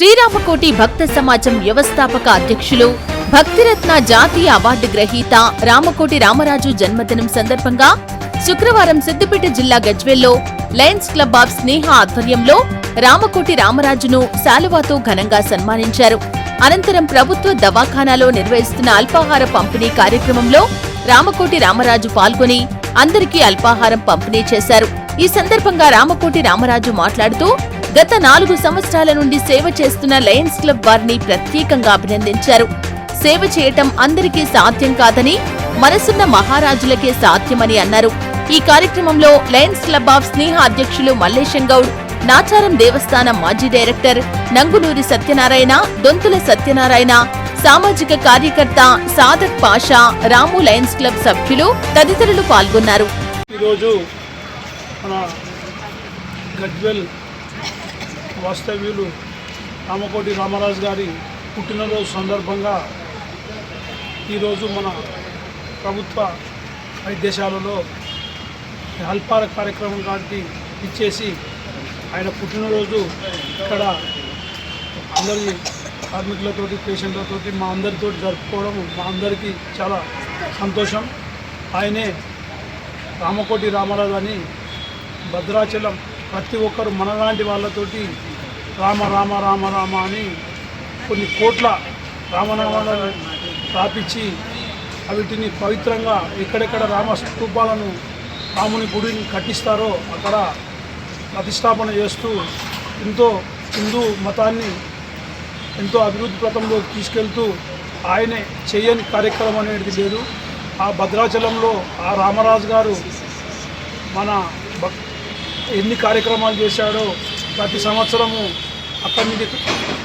శ్రీరామకోటి భక్త సమాజం వ్యవస్థాపక అధ్యక్షులు భక్తిరత్న జాతీయ అవార్డు గ్రహీత రామకోటి రామరాజు జన్మదినం సందర్భంగా శుక్రవారం సిద్దిపేట జిల్లా గజ్వెల్లో లయన్స్ క్లబ్ ఆఫ్ స్నేహ ఆధ్వర్యంలో రామకోటి రామరాజును శాలువాతో ఘనంగా సన్మానించారు. అనంతరం ప్రభుత్వ దవాఖానాలో నిర్వహిస్తున్న అల్పాహార పంపిణీ కార్యక్రమంలో రామకోటి రామరాజు పాల్గొని అందరికీ అల్పాహారం పంపిణీ చేశారు. ఈ సందర్భంగా రామకోటి రామరాజు మాట్లాడుతూ గత నాలుగు సంవత్సరాల నుండి సేవ చేస్తున్న లయన్స్ క్లబ్ వారిని ప్రత్యేకంగా అభినందించారు. సేవ చేయటం అందరికీ సాధ్యం కాదని మనసున్న మహారాజులకే సాధ్యమని అన్నారు. ఈ కార్యక్రమంలో లయన్స్ క్లబ్ ఆఫ్ స్నేహ అధ్యక్షులు మల్లేశం గౌడ్ నాచారం దేవస్థానం మాజీ డైరెక్టర్ నంగునూరి సత్యనారాయణ దొంతుల సత్యనారాయణ సామాజిక కార్యకర్త సాదక్ పాషా రాము లయన్స్ క్లబ్ సభ్యులు తదితరులు పాల్గొన్నారు. ఈరోజు మన గడ్వెల్ వాస్తవ్యులు రామకోటి రామరాజు గారి పుట్టినరోజు సందర్భంగా ఈరోజు మన ప్రభుత్వ వైద్యశాలలో అల్పార కార్యక్రమం కాడికి ఇచ్చేసి ఆయన పుట్టినరోజు ఇక్కడ అందరి కార్మికులతోటి పేషెంట్లతోటి మా అందరితో జరుపుకోవడం మా అందరికీ చాలా సంతోషం. ఆయనే రామకోటి రామరాజు అని భద్రాచలం ప్రతి ఒక్కరు మనలాంటి వాళ్ళతోటి రామ రామ రామ రామ అని కొన్ని కోట్ల రామనామాలను స్థాపించి వీటిని పవిత్రంగా ఎక్కడెక్కడ రామ స్థూపాలను రాముని గుడిని కట్టిస్తారో అక్కడ ప్రతిష్టాపన చేస్తూ ఎంతో హిందూ మతాన్ని ఎంతో అభివృద్ధి పథంలో తీసుకెళ్తూ ఆయనే చేయని కార్యక్రమం అనేది లేదు. ఆ భద్రాచలంలో ఆ రామరాజు గారు మన ఎన్ని కార్యక్రమాలు చేశాడో ప్రతి సంవత్సరము అక్కడి నుండి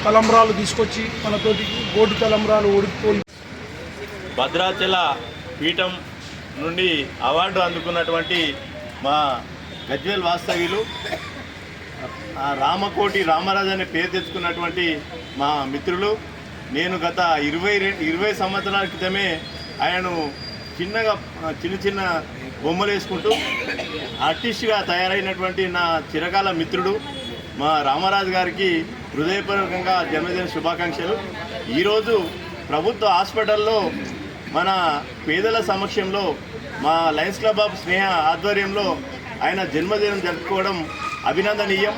తలంబరాలు తీసుకొచ్చి మనతోటి గోటు తలంబరాలు ఓడిపోయి భద్రాచల పీఠం నుండి అవార్డు అందుకున్నటువంటి మా గజ్వేల్ వాస్తవ్యులు రామకోటి రామరాజు అనే పేరు తెచ్చుకున్నటువంటి మా మిత్రులు. నేను గత ఇరవై రెండు ఇరవై సంవత్సరాల క్రితమే ఆయనను చిన్నగా చిన్న చిన్న బొమ్మలు వేసుకుంటూ ఆర్టిస్ట్గా తయారైనటువంటి నా చిరకాల మిత్రుడు మా రామరాజు గారికి హృదయపూర్వకంగా జన్మదిన శుభాకాంక్షలు. ఈరోజు ప్రభుత్వ హాస్పిటల్లో మన పేదల సమక్షంలో మా లయన్స్ క్లబ్ ఆఫ్ స్నేహ ఆధ్వర్యంలో ఆయన జన్మదినం జరుపుకోవడం అభినందనీయం.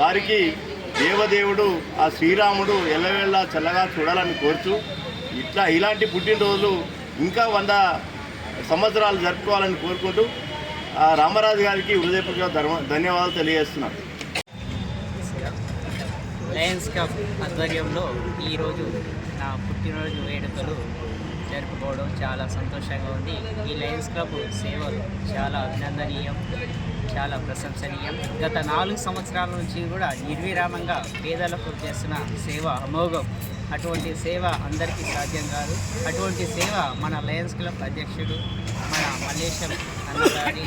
వారికి దేవదేవుడు ఆ శ్రీరాముడు ఎల్లవేళ చల్లగా చూడాలని కోరుచు ఇట్లా ఇలాంటి పుట్టినరోజులు ఇంకా వంద సంవత్సరాలు జరుపుకోవాలని కోరుకుంటూ రామరాజు గారికి హృదయపూర్వక ధర్మ ధన్యవాదాలు తెలియజేస్తున్నాను లయన్స్ క్లబ్ ఆధ్వర్యంలో ఈరోజు నా పుట్టినరోజు వేడుకలు జరుపుకోవడం చాలా సంతోషంగా ఉంది. ఈ లయన్స్ క్లబ్ సేవలు చాలా అభినందనీయం. చాలా ప్రశంసనీయం. గత నాలుగు సంవత్సరాల నుంచి కూడా నిర్విరామంగా పేదలకు చేస్తున్న సేవ అమోఘం. అటువంటి సేవ అందరికీ సాధ్యం కాదు. అటువంటి సేవ మన లయన్స్ క్లబ్ అధ్యక్షుడు మన మల్లేశం అన్నగారి